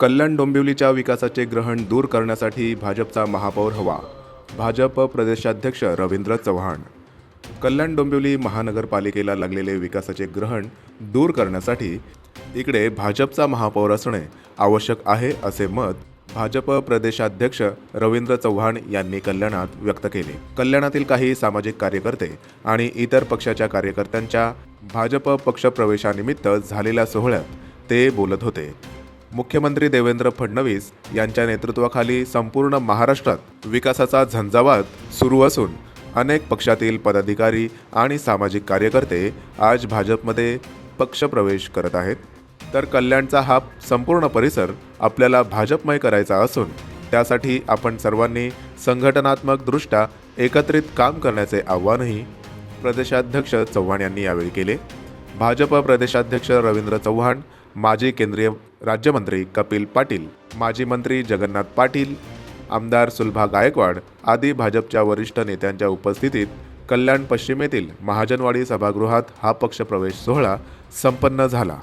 कल्याण डोंबिवलीच्या विकासाचे ग्रहण दूर करण्यासाठी भाजपचा महापौर हवा. भाजप प्रदेशाध्यक्ष रवींद्र चव्हाण. कल्याण डोंबिवली महानगरपालिकेला लागलेले विकासाचे ग्रहण दूर करण्यासाठी इकडे भाजपचा महापौर असणे आवश्यक आहे असे मत भाजप प्रदेशाध्यक्ष रवींद्र चव्हाण यांनी कल्याणात व्यक्त केले. कल्याणातील काही सामाजिक कार्यकर्ते आणि इतर पक्षाच्या कार्यकर्त्यांच्या भाजप पक्षप्रवेशानिमित्त झालेल्या सोहळ्यात ते बोलत होते. मुख्यमंत्री देवेंद्र फडणवीस यांच्या नेतृत्वाखाली संपूर्ण महाराष्ट्रात विकासाचा झंझावात सुरू असून अनेक पक्षातील पदाधिकारी आणि सामाजिक कार्यकर्ते आज भाजपमध्ये पक्षप्रवेश करत आहेत. तर कल्याणचा हा संपूर्ण परिसर आपल्याला भाजपमय करायचा असून त्यासाठी आपण सर्वांनी संघटनात्मकदृष्ट्या एकत्रित काम करण्याचे आव्हानही प्रदेशाध्यक्ष चव्हाण यांनी यावेळी केले. भाजप प्रदेशाध्यक्ष रवींद्र चव्हाण माजी केंद्रीय राज्यमंत्री कपिल पाटील माजी मंत्री जगन्नाथ पाटील आमदार सुलभा गायकवाड आदी भाजपच्या वरिष्ठ नेत्यांच्या उपस्थितीत कल्याण पश्चिमेतील महाजनवाडी सभागृहात हा पक्षप्रवेश सोहळा संपन्न झाला.